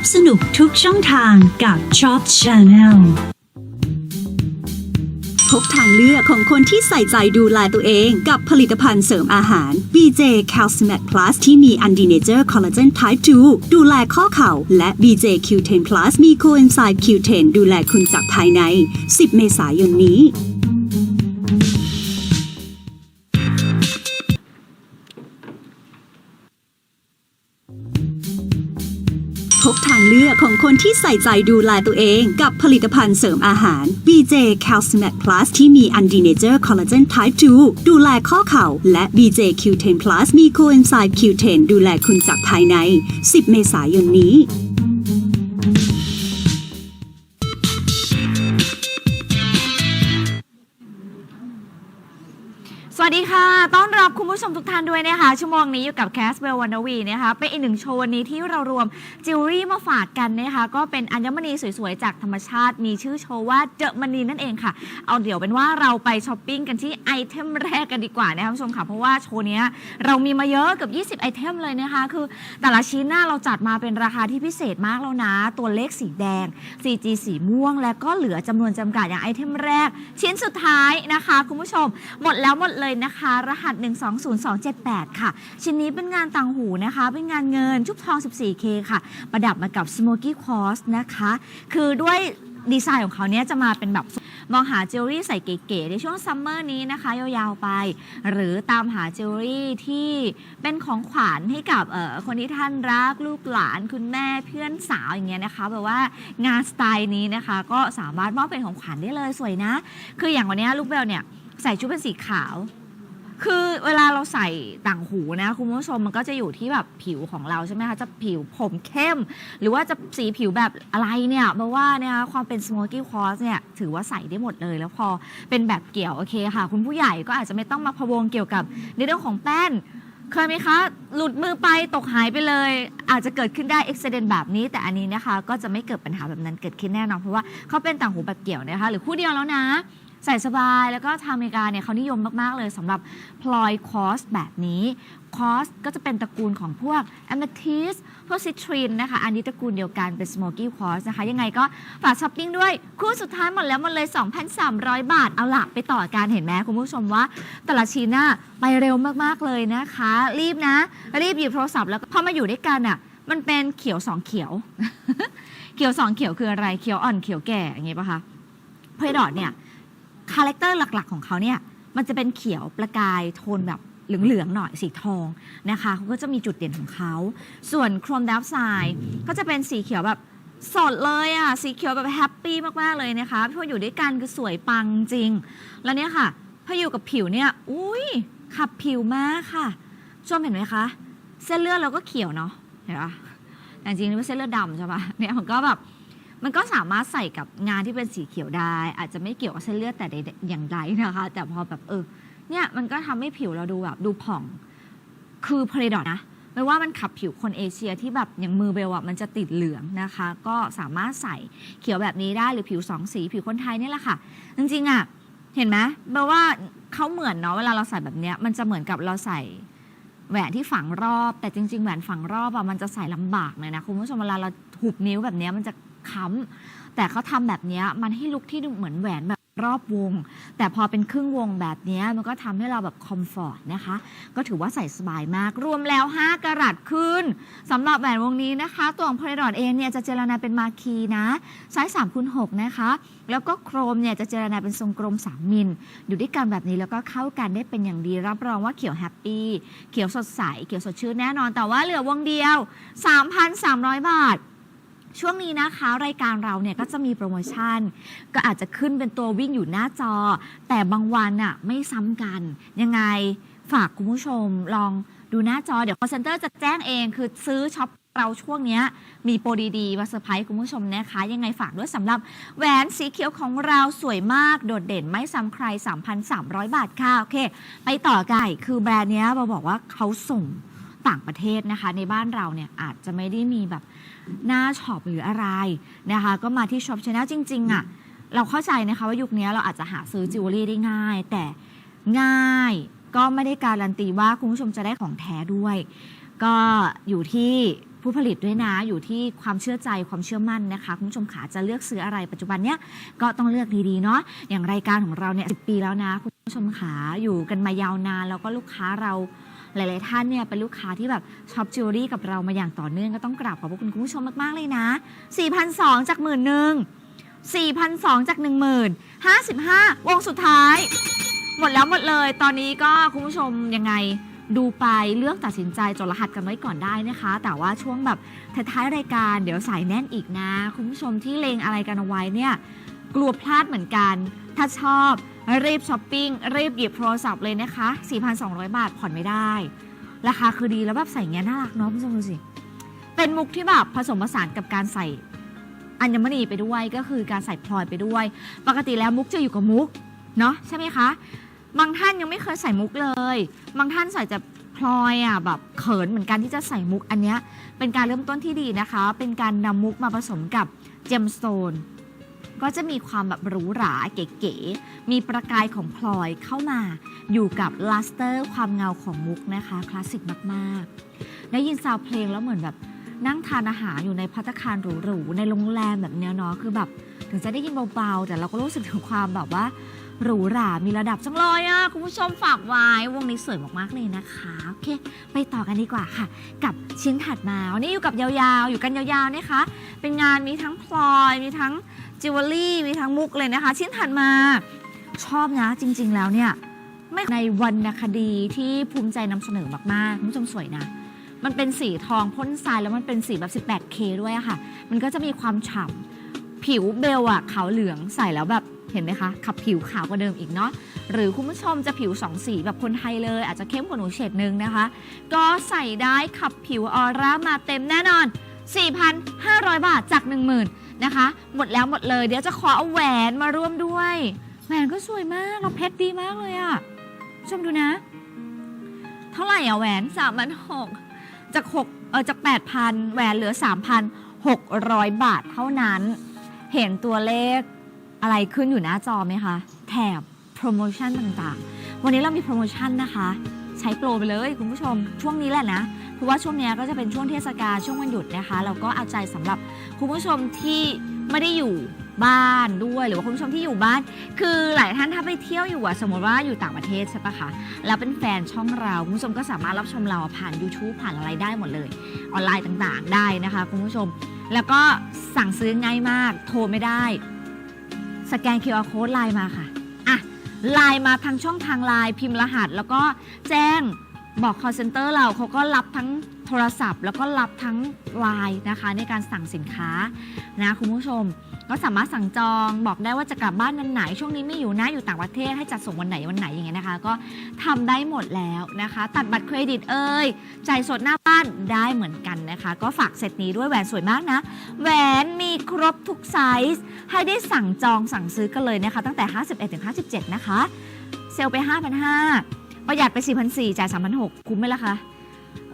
อบสนุกทุกช่องทางกับ Shop Channel พบทางเลือกของคนที่ใส่ใจดูแลตัวเองกับผลิตภัณฑ์เสริมอาหาร BJ Calcium Plus ที่มี u n d i n a t u r e Collagen Type 2 ดูแลข้อเข่า และ BJ Q10 Plus มี Coenzyme Q10 ดูแลคุณจากภายใน 10 เมษายนนี้ พบทางเลือกของคนที่ใส่ใจดูแลตัวเองกับผลิตภัณฑ์เสริมอาหาร BJ Calcium Plus ที่มี u n d i n a t u r e Collagen Type 2 ดูแลข้อเข่า และ BJ Q10 Plus มี Coenzyme Q10 ดูแลคุณจากภายใน 10 เมษายนนี้ สวัสดีค่ะ ต้อนรับคุณผู้ชมทุกท่านด้วยนะคะ ชั่วโมงนี้อยู่กับแคสเวลวันวีนะคะ เป็นอีกหนึ่งโชว์วันนี้ที่เรารวมจิวเวลรี่มาฝากกันนะคะ ก็เป็นอัญมณีสวยๆ จากธรรมชาติ มีชื่อโชว์ว่าเจอมณีนั่นเองค่ะ เอาเดี๋ยวเป็นว่าเราไปช้อปปิ้งกันที่ไอเทมแรกกันดีกว่านะคะคุณผู้ชมค่ะ เพราะว่าโชว์นี้เรามีมาเยอะเกับ20 ไอเทมเลยนะคะ คือแต่ละชิ้นหน้าเราจัดมาเป็นราคาที่พิเศษมากแล้วนะ ตัวเลขสีแดง CG สีม่วง และก็เหลือจำนวนจำกัดอย่างไอเทมแรก ชิ้นสุดท้ายนะคะ คุณผู้ชม หมดแล้วหมดเลยนะคะ รหัส 120278 ค่ะ ชิ้นนี้เป็นงานต่างหูนะคะ เป็นงานเงินชุบทอง 14K ค่ะ ประดับมากับ Smoky Quartz นะคะ คือด้วยดีไซน์ของเขาเนี้ยจะมาเป็นแบบมองหาจิวเวลรี่ใส่เก๋ๆในช่วงซัมเมอร์นี้นะคะ ยาวๆไป หรือตามหาจิวเวลรี่ที่เป็นของขวัญให้กับเอ่อคนที่ท่านรักลูกหลานคุณแม่เพื่อนสาวอย่างเงี้ยนะคะแบบว่างานสไตล์นี้นะคะ ก็สามารถมอบเป็นของขวัญได้เลยสวยนะ คืออย่างวันนี้ลูกเบลเนี่ยใส่ชุดเป็นสีขาว คือเวลาเราใส่ต่างหูนะคุณผู้ชมมันก็จะอยู่ที่แบบผิวของเราใช่ไหมคะจะผิวผมเข้ม หรือว่าจะสีผิวแบบอะไรเนี่ยเพราะว่าเนี่ยความเป็น smoky quartz เนี่ยถือว่าใส่ได้หมดเลยแล้วพอเป็นแบบเกี่ยวโอเคค่ะ คุณผู้ใหญ่ก็อาจจะไม่ต้องมาพะวงเกี่ยวกับในเรื่องของแป้นเคยไหมคะ หลุดมือไปตกหายไปเลย อาจจะเกิดขึ้นได้อุบิเหตุแบบนี้ แต่อันนี้นะคะ ก็จะไม่เกิดปัญหาแบบนั้นเกิดขึ้นแน่นอนเพราะว่าเขาเป็นต่างหูแบบเกี่ยวนะคะ หรือคู่เดียวแล้วนะ ใส่สบายแล้วก็ทางอเมริกาเนี่ยเขานิยมมาก ๆ เลยสำหรับพลอยคอสแบบนี้คอสก็จะเป็นตระกูลของพวก a m e t h y s t พวกซิตรินนะคะ อันนี้ตระกูลเดียวกันเป็น smoky quartz นะคะ ยังไงก็ฝากช้อปปิ้งด้วย คู่สุดท้ายหมดแล้วหมดเลย 2,300 บาท เอาละไปต่อการเห็นไหมคุณผู้ชมว่า แต่ละชิ้นน่ะไปเร็วมาก ๆ เลยนะคะ รีบนะ รีบหยิบโทรศัพท์แล้วพอมาอยู่ด้วยกันอะมันเป็นเขียวสองเขียว เขียวสองเขียวคืออะไรเขียวอ่อนเขียวแก่อย่างเงี้ยปะคะเพดอดเนี่ย คาแรคเตอร์หลักๆ ของเขาเนี่ยมันจะเป็นเขียวประกายโทนแบบเหลืองๆหน่อยสีทองนะคะเขาก็จะมีจุดเด่นของเขา ส่วนโครมดับไซด์ก็จะเป็นสีเขียวแบบสดเลยอะ สีเขียวแบบแฮปปี้มาก ๆ เลยนะคะพออยู่ด้วยกันคือสวยปังจริง แล้วเนี่ยค่ะ พออยู่กับผิวเนี่ย อุ้ยขับผิวมากค่ะชมเห็นไหมคะ เส้นเลือดเราก็เขียวเนาะเห็นปะแต่จริงๆมันเป็นเส้นเลือดดำใช่ปะเนี่ยมันก็แบบ มันก็สามารถใส่กับงานที่เป็นสีเขียวได้ อาจจะไม่เกี่ยวกับเส้นเลือดแต่ใดอย่างใดนะคะ แต่พอแบบเออเนี่ยมันก็ทำให้ผิวเราดูแบบดูผ่อง คือเพลดอทนะไม่ว่ามันขับผิวคนเอเชียที่แบบอย่างมือเบลอะมันจะติดเหลืองนะคะ ก็สามารถใส่เขียวแบบนี้ได้หรือผิวสองสีผิวคนไทยนี่แหละค่ะ จริงๆอะเห็นไหมเบลว่าเขาเหมือนเนาะเวลาเราใส่แบบเนี้ยมันจะเหมือนกับเราใส่แหวนที่ฝังรอบ แต่จริง ๆ แหวนฝังรอบอะมันจะใส่ลำบากเลยนะคุณผู้ชมเวลาเราหุบนิ้วแบบเนี้ยมันจะ ค้ำแต่เขาทำแบบนี้มันให้ลุกที่ดูเหมือนแหวนแบบรอบวง แต่พอเป็นครึ่งวงแบบนี้มันก็ทำให้เราแบบคอมฟอร์ตนะคะ ก็ถือว่าใส่สบายมาก รวมแล้ว 5กะรัตขึ้นสำหรับแหวนวงนี้นะคะ ตัวของพลดอดเองเนี่ยจะเจรนาเป็นมาคีนะไซส์3คูณ6นะคะ แล้วก็โครมเนี่ยจะเจรนาเป็นทรงกลม 3 มิล อยู่ด้วยกันแบบนี้แล้วก็เข้ากันได้เป็นอย่างดีรับรองว่าเขียวแฮปปี้เขียวสดใสเขียวสดชื่นแน่นอนแต่ว่าเหลือวงเดียว 3,300 บาท ช่วงนี้นะคะ รายการเราเนี่ยก็จะมีโปรโมชั่น ก็อาจจะขึ้นเป็นตัววิ่งอยู่หน้าจอ แต่บางวันน่ะไม่ซ้ำกัน ยังไงฝากคุณผู้ชมลองดูหน้าจอ เดี๋ยว call center จะแจ้งเองคือซื้อช็อปเราช่วงเนี้ยมีโปรดีๆมาเซอร์ไพรส์คุณผู้ชมนะคะ ยังไงฝากด้วยสำหรับแหวนสีเขียวของเราสวยมากโดดเด่นไม่ซ้ำใคร 3,300 บาทค่ะ โอเค ไปต่อไก่คือแบรนด์เนี้ยเราบอกว่าเขาส่ง ต่างประเทศนะคะ ในบ้านเราเนี่ยอาจจะไม่ได้มีแบบหน้าช็อปหรืออะไรนะคะ ก็มาที่ช็อปชาแนลจริงๆอะเราเข้าใจนะคะว่ายุคนี้เราอาจจะหาซื้อจิวเวลรี่ได้ง่าย แต่ง่ายก็ไม่ได้การันตีว่าคุณผู้ชมจะได้ของแท้ด้วย ก็อยู่ที่ผู้ผลิตด้วยนะ อยู่ที่ความเชื่อใจความเชื่อมั่นนะคะคุณผู้ชมขาจะเลือกซื้ออะไรปัจจุบันเนี้ยก็ต้องเลือกดีๆเนาะอย่างรายการของเราเนี่ยสิปีแล้วนะ คุณผู้ชมขาอยู่กันมายาวนานแล้วก็ลูกค้าเรา หลาย ๆ ท่านเนี่ยเป็นลูกค้าที่แบบช็อปจิวเวลรี่กับเรามาอย่างต่อเนื่องก็ต้องกราบขอบพระคุณคุณผู้ชมมาก ๆ เลยนะ 4,200 จากหมื่นหนึ่ง4,200 จาก 10,000 55 วงสุดท้าย หมดแล้วหมดเลย ตอนนี้ก็คุณผู้ชมยังไงดูไปเลือกตัดสินใจจดรหัสกันไว้ก่อนได้นะคะ แต่ว่าช่วงแบบท้ายๆรายการเดี๋ยวสายแน่นอีกนะ คุณผู้ชมที่เลงอะไรกันเอาไว้เนี่ย กลัวพลาดเหมือนกัน ถ้าชอบ รีบช้อปปิ้งรีบหยิบโทรศัพท์เลยนะคะ 4,200 บาทผ่อนไม่ได้ ราคาคือดีแล้วแบบใส่เงี้ยน่ารักเนาะคุณผู้ชมดูสิ เป็นมุกที่แบบผสมผสานกับการใส่อัญมณีไปด้วยก็คือการใส่พลอยไปด้วย ปกติแล้วมุกจะอยู่กับมุกเนาะใช่ไหมคะ บางท่านยังไม่เคยใส่มุกเลย บางท่านใส่แต่พลอยอะแบบเขินเหมือนกันที่จะใส่มุกอันเนี้ยเป็นการเริ่มต้นที่ดีนะคะ เป็นการนำมุกมาผสมกับเจมสโตน ก็จะมีความแบบหรูหราเก๋ๆ มีประกายของพลอยเข้ามาอยู่กับลัสเตอร์ความเงาของมุกนะคะ คลาสสิกมากๆ ได้ยินซาวด์เพลงแล้วเหมือนแบบนั่งทานอาหารอยู่ในพัตคารหรูๆ ในโรงแรมแบบเนี้ยเนาะคือแบบ ถึงจะได้ยินเบาๆ แต่เราก็รู้สึกถึงความแบบว่าหรูหรา มีระดับจังเลยอะ คุณผู้ชมฝากไว้ วงนี้สวยมากๆเลยนะคะ โอเค ไปต่อกันดีกว่าค่ะ กับชิ้นถัดมาวันนี้อยู่กับยาวๆ อยู่กันยาวๆนะคะ เป็นงานมีทั้งพลอย มีทั้ง จิวเวลรี่มีทั้งมุกเลยนะคะ ชิ้นถัดมา ชอบนะจริง ๆ แล้วเนี่ยไม่ในวรรณคดีที่ภูมิใจนำเสนอมากๆคุณผู้ชมสวยนะ มันเป็นสีทองพ่นทรายแล้วมันเป็นสีแบบ 18K ด้วยอะค่ะ มันก็จะมีความฉ่ำผิวเบลอะขาวเหลืองใส่แล้วแบบเห็นไหมคะ ขับผิวขาวกว่าเดิมอีกเนาะหรือคุณผู้ชมจะผิวสองสีแบบคนไทยเลย อาจจะเข้มกว่าหนูเฉดนึงนะคะ ก็ใส่ได้ขับผิวออร่ามาเต็มแน่นอน 4,500 บาทจาก 10,000 นะคะ หมดแล้วหมดเลย เดี๋ยวจะขอเอาแหวนมาร่วมด้วยแหวนก็สวยมากเราเพชรดีมากเลยอะชมดูนะ เท่าไหร่อะแหวน3 6 0 0จาก6เออจาก8,000แหวนเหลือ3,600บาทเท่านั้น เห็นตัวเลขอะไรขึ้นอยู่หน้าจอไหมคะ แถบโปรโมชั่นต่างๆ วันนี้เรามีโปรโมชั่นนะคะ ใช้โปรไปเลยคุณผู้ชม ช่วงนี้แหละนะ เพราะว่าช่วงนี้ก็จะเป็นช่วงเทศกาลช่วงวันหยุดนะคะ เราก็เอาใจสำหรับคุณผู้ชมที่ไม่ได้อยู่บ้านด้วยหรือว่าคุณผู้ชมที่อยู่บ้าน คือหลายท่านถ้าไปเที่ยวอยู่อะสมมติว่าอยู่ต่างประเทศใช่ปะคะแล้วเป็นแฟนช่องเราคุณผู้ชมก็สามารถรับชมเราผ่าน YouTube ผ่านอะไรได้หมดเลย ออนไลน์ต่างๆได้นะคะคุณผู้ชม แล้วก็สั่งซื้อง่ายมากโทรไม่ได้ สแกน QR code ไลน์มาค่ะ ไลน์มาทางช่องทางไลน์พิมพ์รหัส แล้วก็แจ้งบอก call center เราเขาก็รับทั้งโทรศัพท์ แล้วก็รับทั้งไลน์นะคะในการสั่งสินค้านะคุณผู้ชม ก็สามารถสั่งจองบอกได้ว่าจะกลับบ้านวันไหน ช่วงนี้ไม่อยู่นะอยู่ต่างประเทศให้จัดส่งวันไหนวันไหนอย่างเงี้ยนะคะ ก็ทำได้หมดแล้วนะคะ ตัดบัตรเครดิตเอ่ยจ่ายสดหน้าบ้านได้เหมือนกันนะคะ ก็ฝากเซตนี้ด้วยแหวนสวยมากนะ แหวนมีครบทุกไซส์ให้ได้สั่งจองสั่งซื้อกันเลยนะคะ ตั้งแต่ 51ถึง57 นะคะ เซลลไป 5,500ประหยัดไป 4,400จ่าย3,600คุ้มไหมล่ะคะ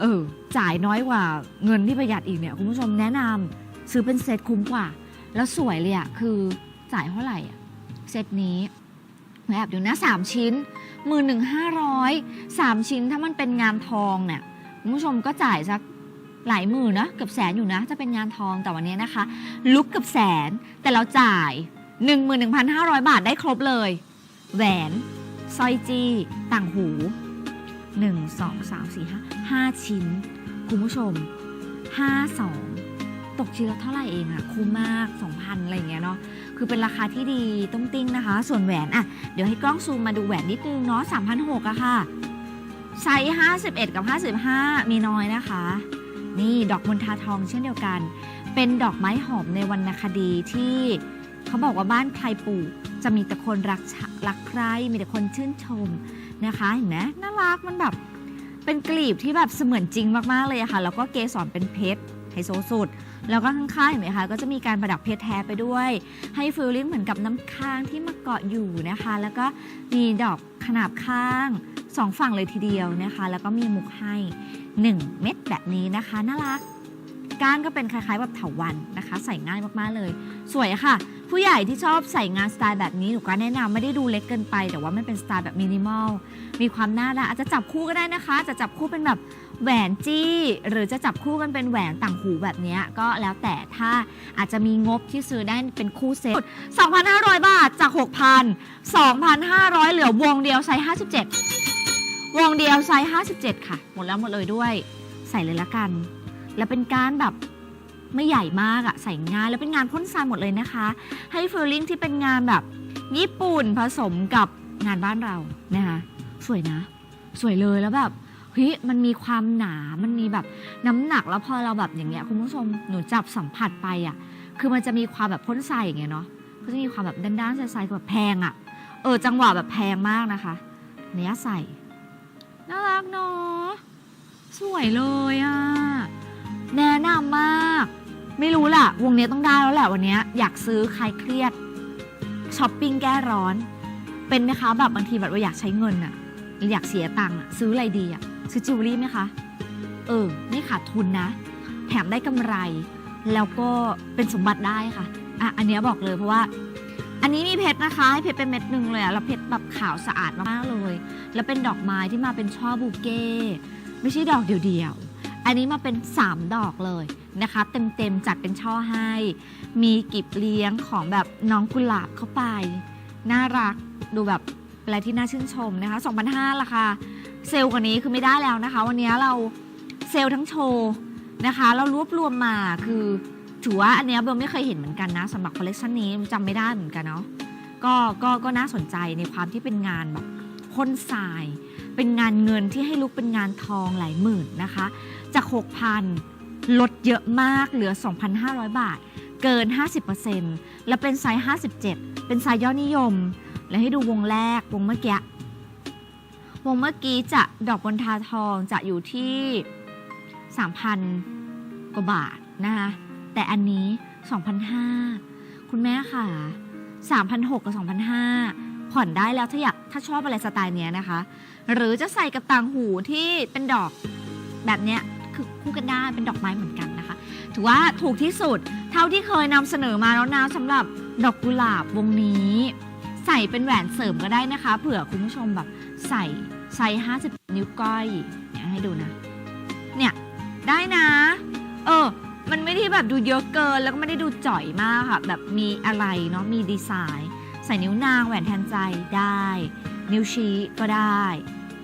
เออจ่ายน้อยกว่าเงินที่ประหยัดอีกเนี่ยคุณผู้ชมแนะนำซื้อเป็นเซตคุ้มกว่า แล้วสวยเลยอะคือจ่ายเท่าไหร่อะเซตนี้แอบดูนะ3ชิ้นมือหนึ่งห้าร้อยสามชิ้นถ้ามันเป็นงานทองเนี่ยคุณผู้ชมก็จ่ายสักหลายหมื่นนะเกือบแสนอยู่นะ จะเป็นงานทองแต่วันนี้นะคะ ลุกเกือบแสนแต่เราจ่าย 11,500 บาทได้ครบเลย แหวนสร้อยจี้ต่างหู 1 2 3 4 5 5 ชิ้น คุณผู้ชม 5 2 ตกชิ้นละเท่าไหร่เองอะคุ้มมาก 2,000 อะไรอย่างเงี้ยเนาะคือเป็นราคาที่ดีต้องติ้งนะคะ ส่วนแหวนอะเดี๋ยวให้กล้องซูมมาดูแหวนนิดนึงเนาะ3,600อะค่ะไซส์51 กับ 55 มีน้อยนะคะ นี่ดอกมณฑาทองเช่นเดียวกัน เป็นดอกไม้หอมในวรรณคดีที่เขาบอกว่าบ้านใครปลูกจะมีแต่คนรักรักใครมีแต่คนชื่นชมนะคะเห็นไหมน่ารักมันแบบเป็นกลีบที่แบบเสมือนจริงมาก ๆ เลยอะค่ะ แล้วก็เกสรเป็นเพชรไฮโซสุด แล้วก็ข้างๆเห็นไหมคะก็จะมีการประดับเพชรแท้ไปด้วย ให้ฟิลลิ่งเหมือนกับน้ำค้างที่มาเกาะอยู่นะคะ แล้วก็มีดอกขนาบข้างสองฝั่งเลยทีเดียวนะคะ แล้วก็มีมุกให้ 1 เม็ดแบบนี้นะคะน่ารักก้านก็เป็นคล้ายๆแบบเถาวันนะคะ ใส่ง่ายมากๆเลย สวยค่ะ ผู้ใหญ่ที่ชอบใส่งานสไตล์แบบนี้หนูก็แนะนำไม่ได้ดูเล็กเกินไป แต่ว่ามันเป็นสไตล์แบบมินิมอลมีความน่ารักอาจจะจับคู่ก็ได้นะคะ จะจับคู่เป็นแบบแหวนจี้ หรือจะจับคู่กันเป็นแหวนต่างหูแบบเนี้ยก็แล้วแต่ถ้าอาจจะมีงบที่ซื้อได้เป็นคู่เซ็ต2,500 บาทจาก 6,000 2,500 เหลือวงเดียวไซส์57 วงเดียวไซส์57 ค่ะ หมดแล้วหมดเลยด้วย ใส่เลยละกัน แล้วเป็นการแบบ ไม่ใหญ่มากอะใส่ง่ายแล้วเป็นงานพ่นทรายหมดเลยนะคะ ให้ฟีลลิ่งที่เป็นงานแบบญี่ปุ่นผสมกับงานบ้านเรานะคะสวยนะ สวยเลยแล้วแบบเฮ้ยมันมีความหนา มันมีแบบน้ำหนักแล้วพอเราแบบอย่างเงี้ยคุณผู้ชมหนูจับสัมผัสไปอะ่ะ คือมันจะมีความแบบพ่นทรายอย่างเงี้ยเนาะก็จะมีความแบบด้านๆใสๆแบบแพงอะ่ะ เออจังหวะแบบแพงมากนะคะ เนี้ยใส่น่ารักเนาะสวยเลยอะ่ะ แนะนำมาก ไม่รู้ล่ะ วงนี้ต้องได้แล้วแหละวันนี้อยากซื้อใครเครียดช้อปปิ้งแก้ร้อน เป็นไหมคะแบบบางทีแบบว่าอยากใช้เงินอะอยากเสียตังค์อะซื้ออะไรดีอะซื้อจิวเวลรี่ไหมคะ เออ ไม่ขาดทุนนะ แถมได้กำไร แล้วก็เป็นสมบัติได้ค่ะอะ อันนี้บอกเลยเพราะว่า อันนี้มีเพชรนะคะให้เพชรเป็นเม็ดหนึ่งเลยอะแล้วเพชรแบบขาวสะอาดมากๆเลย แล้วเป็นดอกไม้ที่มาเป็นช่อบูเก้ไม่ใช่ดอกเดียวๆ อันนี้มาเป็น 3 ดอกเลยนะคะ เต็มๆจัดเป็นช่อให้ มีกิบเลี้ยงของแบบน้องกุหลาบเข้าไป น่ารักดูแบบอะไรที่น่าชื่นชมนะคะ2,500ราคาเซลล์กว่านี้คือไม่ได้แล้วนะคะ วันนี้เราเซลล์ทั้งโชว์นะคะ เรารวบรวมมาคือถือว่าอันนี้เบลไม่เคยเห็นเหมือนกันนะสำหรับคอลเลกชันนี้จำไม่ได้เหมือนกันเนาะก็ก็ก็น่าสนใจในความที่เป็นงานแบบพ่นทราย เป็นงานเงินที่ให้ลุกเป็นงานทองหลายหมื่นนะคะ จาก 6,000 ลดเยอะมากเหลือ 2,500 บาท เกิน 50%และเป็นไซส์ 57 เป็นไซส์ยอดนิยม และให้ดูวงแรกวงเมื่อกี้ วงเมื่อกี้จะดอกบนทาทองจะอยู่ที่ 3,000 กว่าบาทนะคะแต่อันนี้2,500 คุณแม่ค่ะ3,600กับ2,500ผ่อนได้แล้วถ้าอยาก ถ้าชอบอะไรสไตล์เนี้ยนะคะ หรือจะใส่กับต่างหูที่เป็นดอกแบบเนี้ยคือคู่กันได้เป็นดอกไม้เหมือนกันนะคะ ถือว่าถูกที่สุดเท่าที่เคยนำเสนอมาแล้วนะสำหรับดอกกุหลาบวงนี้ ใส่เป็นแหวนเสริมก็ได้นะคะ เผื่อคุณผู้ชมแบบใส่ไซส์50 นิ้วก้อยเนี่ยให้ดูนะ เนี่ย ได้นะ เออ มันไม่ได้แบบดูเยอะเกินแล้วก็ไม่ได้ดูจ่อยมากค่ะ แบบมีอะไรเนาะมีดีไซน์ ใส่นิ้วนางแหวนแทนใจได้ นิ้วชี้ก็ได้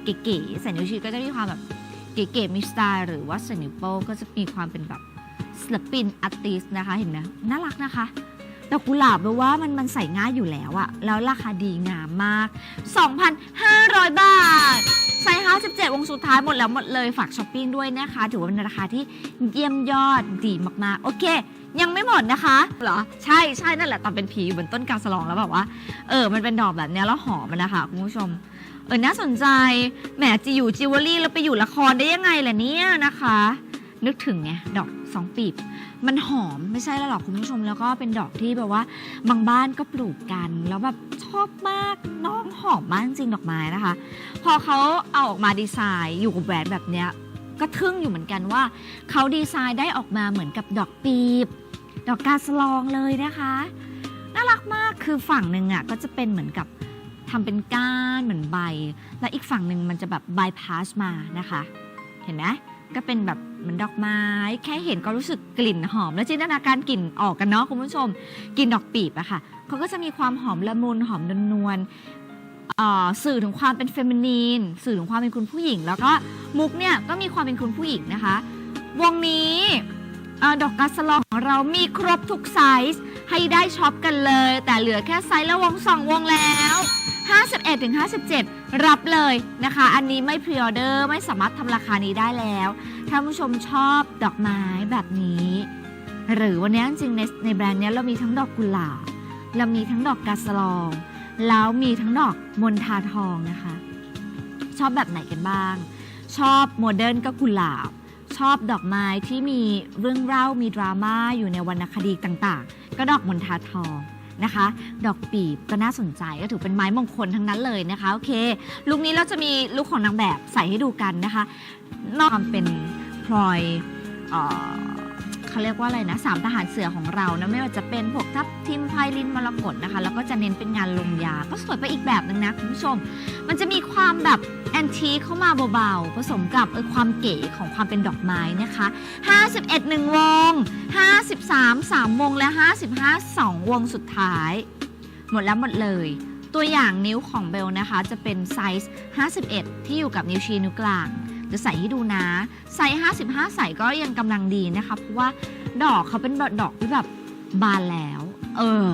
เก๋ๆใส่นิ้วชี้ก็จะมีความแบบเก๋ๆมีสไตล์หรือว่าใส่นิ้วโป้งก็จะมีความเป็นแบบศิลปินอาร์ติสนะคะเห็นไหมน่ารักนะคะดอกกุหลาบแปลว่ามันมันใส่ง่ายอยู่แล้วอะแล้วราคาดีงามมาก 2,500 บาทไซส์57วงสุดท้ายหมดแล้วหมดเลยฝากช้อปปิ้งด้วยนะคะ ถือว่าเป็นราคาที่เยี่ยมยอดดีมากๆ โอเค ยังไม่หมดนะคะเหรอใช่ใช่นั่นแหละตอนเป็นผีอยู่บนต้นกาสลองแล้วแบบว่า เออ มันเป็นดอกแบบเนี้ยแล้วหอมมันนะคะคุณผู้ชม เออน่าสนใจแหมจะอยู่จิวเวลรี่แล้วไปอยู่ละครได้ยังไงล่ะเนี่ยนะคะ นึกถึงไงดอกสองปีบมันหอมไม่ใช่แล้วหรอกคุณผู้ชมแล้วก็เป็นดอกที่แบบว่า บางบ้านก็ปลูกกัน แล้วแบบชอบมากน้องหอมมากจริงดอกไม้นะคะ พอเขาเอาออกมาดีไซน์อยู่กับแหวนแบบเนี้ย ก็ทึ่งอยู่เหมือนกันว่า เขาดีไซน์ได้ออกมาเหมือนกับดอกปีบ ดอกกาสลองเลยนะคะ น่ารักมากคือฝั่งหนึ่งอะก็จะเป็นเหมือนกับทำเป็นก้านเหมือนใบ และอีกฝั่งหนึ่งมันจะแบบบายพาสมานะคะ เห็นไหมก็เป็นแบบเหมือนดอกไม้ แค่เห็นก็รู้สึกกลิ่นหอม แล้วจินตนาการกลิ่นออกกันเนาะคุณผู้ชมกลิ่นดอกปีบอะค่ะเขาก็จะมีความหอมละมุนหอมนวล เอ่อสื่อถึงความเป็นเฟมินีน สื่อถึงความเป็นคุณผู้หญิง แล้วก็มุกเนี่ยก็มีความเป็นคุณผู้หญิงนะคะ วงนี้เออดอกกาสลองของเรามีครบทุกไซส์ให้ได้ช็อปกันเลย แต่เหลือแค่ไซส์ละวงสองวงแล้ว 51ถึง57 รับเลยนะคะ อันนี้ไม่พรีออเดอร์ไม่สามารถทำราคานี้ได้แล้วถ้าผู้ชมชอบดอกไม้แบบนี้ หรือวันนี้จริงๆในในแบรนด์เนี้ยเรามีทั้งดอกกุหลาบเรามีทั้งดอกกาสลอง แล้วมีทั้งดอกมณฑาทองนะคะ ชอบแบบไหนกันบ้าง ชอบโมเดิร์นก็กุหลาบ ชอบดอกไม้ที่มีเรื่องเล่ามีดราม่าอยู่ในวรรณคดีต่างๆ ก็ดอกมณฑาทองนะคะ ดอกปีบก็น่าสนใจก็ถือเป็นไม้มงคลทั้งนั้นเลยนะคะโอเคลุคนี้เราจะมีลุคของนางแบบใส่ให้ดูกันนะคะ นอกจากเป็นพลอยเอ่อ เขเขาเรียกว่าอะไรนะสามทหารเสือของเรานะไม่ว่าจะเป็นพวกทับทิมไพลินมรกตนะคะ แล้วก็จะเน้นเป็นงานลงยา ก็สวยไปอีกแบบหนึ่งนะคุณผู้ชม มันจะมีความแบบแอนทีเข้ามาเบาๆ ผสมกับเออความเก๋ของความเป็นดอกไม้นะคะ 51 1 วง 53 3 วง และ 55 2 วงสุดท้าย หมดแล้วหมดเลยตัวอย่างนิ้วของเบลนะคะจะเป็นไซส์ 51 ที่อยู่กับนิ้วชี้นิ้วกลาง จะใส่ให้ดูนะไซส์55 ใส่ก็ยังกำลังดีนะคะ เพราะว่าดอกเขาเป็นดอกที่แบบบานแล้ว เออ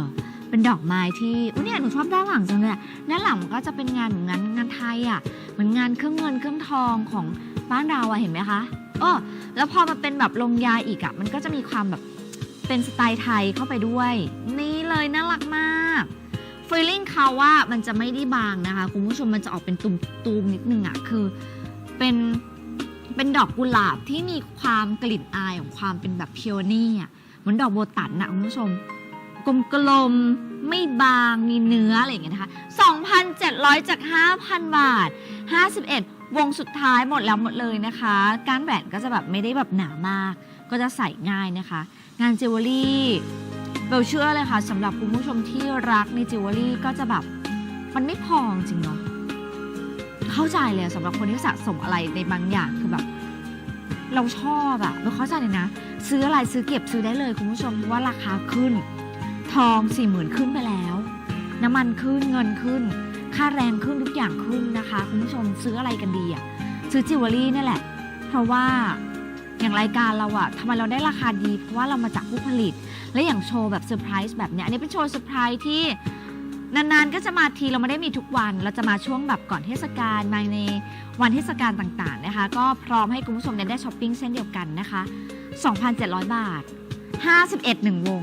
เป็นดอกไม้ที่อุ้ยเนี่ยหนูชอบด้านหลังจังเลยด้านหลังมันก็จะเป็นงานเหมือนงานงานไทยอะเหมือนงานเครื่องเงินเครื่องทองของบ้านเราอะเห็นไหมคะเออแล้วพอมาเป็นแบบลงยาอีกอะมันก็จะมีความแบบเป็นสไตล์ไทยเข้าไปด้วย นี่เลยน่ารักมากฟีลลิ่งเขาว่ามันจะไม่ได้บางนะคะ คุณผู้ชมมันจะออกเป็นตุ่มๆนิดนึงอะคือ เป็นเป็นดอกกุหลาบที่มีความกลิ่นอายของความเป็นแบบพิโอนี่อะเหมือนดอกโบตันนะคุณผู้ชม กลมๆ ไม่บางมีเนื้ออะไรอย่างเงี้ยนะคะ 2,700 จาก 5,000 บาท 51 วงสุดท้ายหมดแล้วหมดเลยนะคะ การแหวนก็จะแบบไม่ได้แบบหนามาก ก็จะใส่ง่ายนะคะ งานจิวเวลรี่เบลเชื่อเลยค่ะสำหรับคุณผู้ชมที่รักในจิวเวลรี่ก็จะแบบมันไม่พอจริงเนาะ เข้าใจเลยสำหรับคนที่สะสมอะไรในบางอย่างคือแบบ เราชอบอะเราเข้าใจเลยนะ ซื้ออะไรซื้อเก็บซื้อได้เลยคุณผู้ชมเพราะว่าราคาขึ้น ทอง4ี่หมื่นขึ้นไปแล้ว น้ำมันขึ้นเงินขึ้น ค่าแรงขึ้นทุกอย่างขึ้นนะคะ คุณผู้ชมซื้ออะไรกันดีอะซื้อจิวเวลรี่นี่แหละ เพราะว่าอย่างรายการเราอะทำไมเราได้ราคาดี เพราะว่าเรามาจากผู้ผลิต และอย่างโชว์แบบเซอร์ไพรส์แบบเนี้ยอันนี้เป็นโชว์เซอร์ไพรส์ที่ นานๆ ก็จะมาทีเราไม่ได้มีทุกวัน เราจะมาช่วงแบบก่อนเทศกาลมาในวันเทศกาลต่างๆนะคะ ก็พร้อมให้คุณผู้ชมเนี่ยได้ช้อปปิ้งเช่นเดียวกันนะคะ 2,700 บาท 51 1วง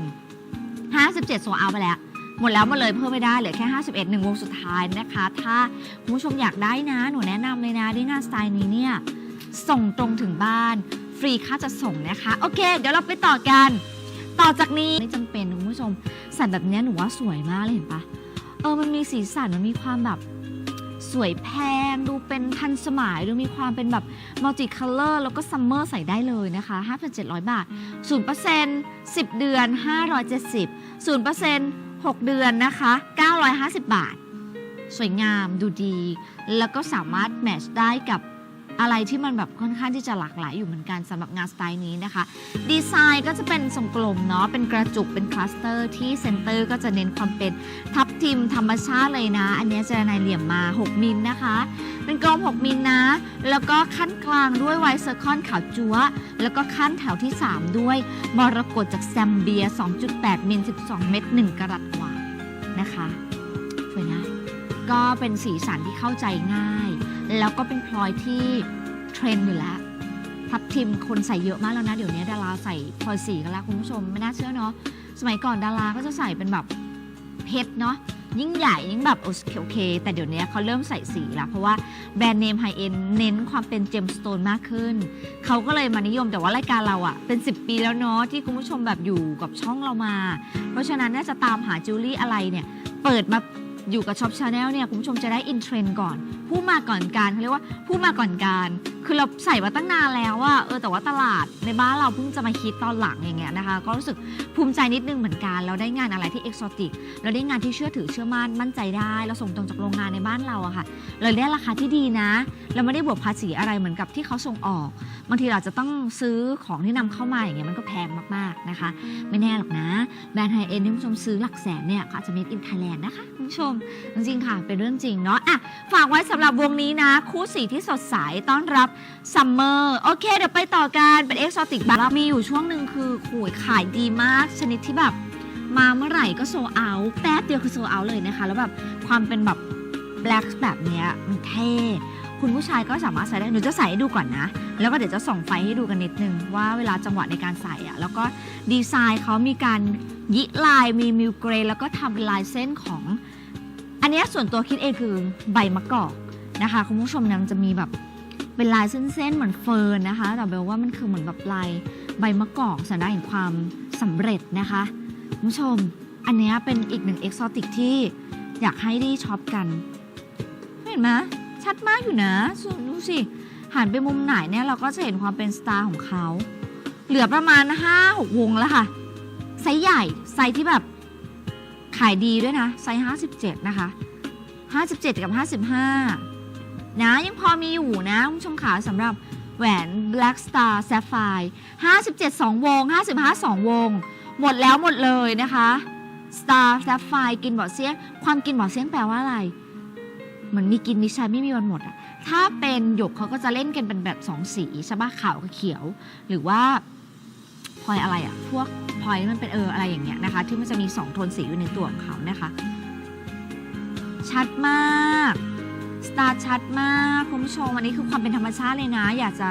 57โซเอาไปแล้ว หมดแล้วมดเลยเพิ่มไม่ได้เหลือแค่ 51 1วงสุดท้ายนะคะ ถ้าคุณผู้ชมอยากได้นะหนูแนะนำเลยนะด้วยงานสไตล์นี้เนี่ยส่งตรงถึงบ้าน ฟรีค่าจะส่งนะคะ โอเค เดี๋ยวเราไปต่อกัน ต่อจากนี้ไม่จำเป็นคุณผู้ชมใส่แบบนี้หนูว่าสวยมากเลยเห็นปะ เออมันมีสีสันมันมีความแบบสวยแพง ดูเป็นทันสมัย ดูมีความเป็นแบบมัลติคัลเลอร์แล้วก็ซัมเมอร์ใส่ได้เลยนะคะ 5,700 บาท 0% 10 เดือน 570 0% 6 เดือนนะคะ 950 บาท สวยงามดูดี แล้วก็สามารถแมทช์ได้กับอะไรที่มันแบบค่อนข้างที่จะหลากหลายอยู่เหมือนกันสำหรับงานสไตล์นี้นะคะ ดีไซน์ก็จะเป็นทรงกลมเนาะเป็นกระจุกเป็นคลัสเตอร์ที่เซนเตอร์ก็จะเน้นความเป็นทับ ทิมธรรมชาติเลยนะ อันนี้เจนายเหลี่ยมมา 6 มิลนะคะ เป็นกลม6 มิลนะ แล้วก็ขั้นกลางด้วยไวท์เซอร์คอนขาวจัวแล้วก็ขั้นแถวที่ 3 ด้วยมรกตจากแซมเบีย 2.8 มิล 12 เม็ด1กรัตกว่านะคะสวยนะ ก็เป็นสีสันที่เข้าใจง่าย แล้วก็เป็นพลอยที่เทรนด์อยู่แล้วทับทิมคนใส่เยอะมากแล้วนะ เดี๋ยวนี้ดาราใส่พลอยสีกันแล้วคุณผู้ชมไม่น่าเชื่อเนาะสมัยก่อนดาราก็จะใส่เป็นแบบ เพชรเนาะยิ่งใหญ่ยิ่งแบบโอเค แต่เดี๋ยวนี้เขาเริ่มใส่สีแล้วเพราะว่าแบรนด์เนมไฮเอ็นเน้นความเป็นเจมสโตนมากขึ้น เขาก็เลยมานิยมแต่ว่ารายการเราอะเป็น 10 ปีแล้วเนาะที่คุณผู้ชมแบบอยู่กับช่องเรามา เพราะฉะนั้นเนี่ยจะตามหาจิวเวลรี่อะไรเนี่ย เปิดมา อยู่กับช็อปชาแนลเนี่ยคุณผู้ชมจะได้อินเทรนด์ก่อน ผู้มาก่อนการเขาเรียกว่าผู้มาก่อนการ คือเราใส่มาตั้งนานแล้วว่าเออแต่ว่าตลาดในบ้านเราเพิ่งจะมาคิดตอนหลังอย่างเงี้ยนะคะ ก็รู้สึกภูมิใจนิดนึงเหมือนกัน เราได้งานอะไรที่เอกโซติกเราได้งานที่เชื่อถือเชื่อมั่นมั่นใจได้ เราส่งตรงจากโรงงานในบ้านเราอะค่ะเราได้ราคาที่ดีนะ เราไม่ได้บวกภาษีอะไรเหมือนกับที่เขาส่งออกบางทีเราจะต้องซื้อของที่นำเข้ามาอย่างเงี้ยมันก็แพงมากๆนะคะ ไม่แน่หรอกนะแบรนด์ไฮเอ็นที่คุณผู้ชมซื้อหลักแสนเนี่ยก็อาจจะ made in Thailand นะคะคุณผู้ชมจริงๆค่ะ เป็นเรื่องจริงเนาะอะฝากไว้สำหรับวงนี้นะ คู่สีที่สดใสต้อนรับซัมเมอร์โอเค เดี๋ยวไปต่อกันเป็นเอ็กโซติกบ้างมีอยู่ช่วงหนึ่งคือขวยขายดีมาก ชนิดที่แบบ มาเมื่อไหร่ก็โซเอาแป๊บเดียวคือโซเอาเลยนะคะ แล้วแบบความเป็นแบบแบล็กแบบเนี้ยมันเท่คุณผู้ชายก็สามารถใส่ได้ หนูจะใส่ให้ดูก่อนนะ แล้วก็เดี๋ยวจะส่องไฟให้ดูกันนิดนึง ว่าเวลาจังหวะในการใส่อะแล้วก็ดีไซน์เขามีการยิลายมีมิวเกรย์แล้วก็ทำเป็นลายเส้นของ อันนี้ส่วนตัวคิดเองคือใบมะกอกนะคะคุณผู้ชมนี่ยมันจะมีแบบเป็นลายเส้นๆเหมือนเฟิร์นนะคะ แต่เบลว่ามันคือเหมือนแบบลายใบมะกอกสัญลักษณ์แห่งความสำเร็จนะคะคุณผู้ชมอันนี้เป็นอีกหนึ่งเอกซอติกที่อยากให้ได้ช็อปกัน เห็นไหมชัดมากอยู่นะส่วนดูสิหันไปมุมไหนเนี่ยเราก็จะเห็นความเป็นสไตล์ของเขา เหลือประมาณ 5-6 วงแล้วค่ะ ไซส์ใหญ่ ไซส์ที่แบบ ขายดีด้วยนะไซส์57 นะคะ 57 กับ 55 นะยังพอมีอยู่นะคุณผู้ชมขาสำหรับแหวน Black Star Sapphire 57 2 วง 55 2 วง หมดแล้วหมดเลยนะคะ Star Sapphire กินบ่อเซียนความกินบ่อเซียนแปลว่าอะไร เหมือนมีกินมีใช้ไม่มีวันหมดอะถ้าเป็นหยกเขาก็จะเล่นกันเป็นแบบสองสีใช่ปะขาวกับเขียว หรือว่า พลอยอะไรอะพวกพลอยมันเป็นเอออะไรอย่างเงี้ยนะคะ ที่มันจะมีสองโทนสีอยู่ในตัวของเขานะคะ ชัดมากสตาร์ชัดมากคุณผู้ชมอันนี้คือความเป็นธรรมชาติเลยนะ อยากจะ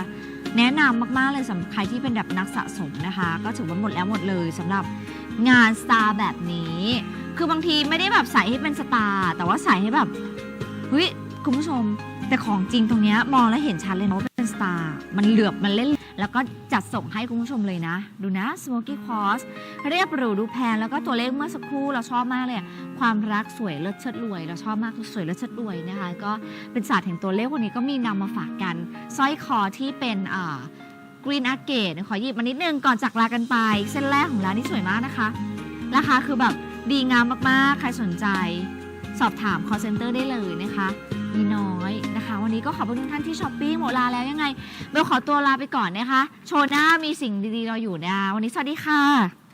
แนะนำมาก ๆ เลยสำหรับใครที่เป็นแบบนักสะสมนะคะ ก็ถือว่าหมดแล้วหมดเลยสำหรับงานสตาร์แบบนี้ คือบางทีไม่ได้แบบใส่ให้เป็นสตาร์แต่ว่าใส่ให้แบบเฮ้ยคุณผู้ชมแต่ของจริงตรงเนี้ยมองแล้วเห็นชัดเลยเนาเป็น สตาร์มันเหลือบมันเล่น แล้วก็จัดส่งให้คุณผู้ชมเลยนะ ดูนะ Smoky Cross เรียบหรูดูแพงแล้วก็ตัวเลขเมื่อสักครู่เราชอบมากเลยความรักสวยเลิศเชิดรวย เราชอบมากสวยเลิศเชิดรวยนะคะ ก็เป็นศาสตร์แห่งตัวเลขวันนี้ก็มีนำมาฝากกันสร้อยคอที่เป็นอ่ากรีนอาเกตขอหยิบมานิดนึงก่อนจากลากันไป เส้นแรกของร้านนี่สวยมากนะคะ ราคาคือแบบดีงามมากๆ ใครสนใจ สอบถาม call center ได้เลยนะคะ มีน้อยนะคะ วันนี้ก็ขอบคุณทุกท่านที่ช้อปปิ้งหมดลาแล้วยังไงเบลขอตัวลาไปก่อนนะคะ โชว์หน้ามีสิ่งดีๆรออยู่นะ วันนี้สวัสดีค่ะ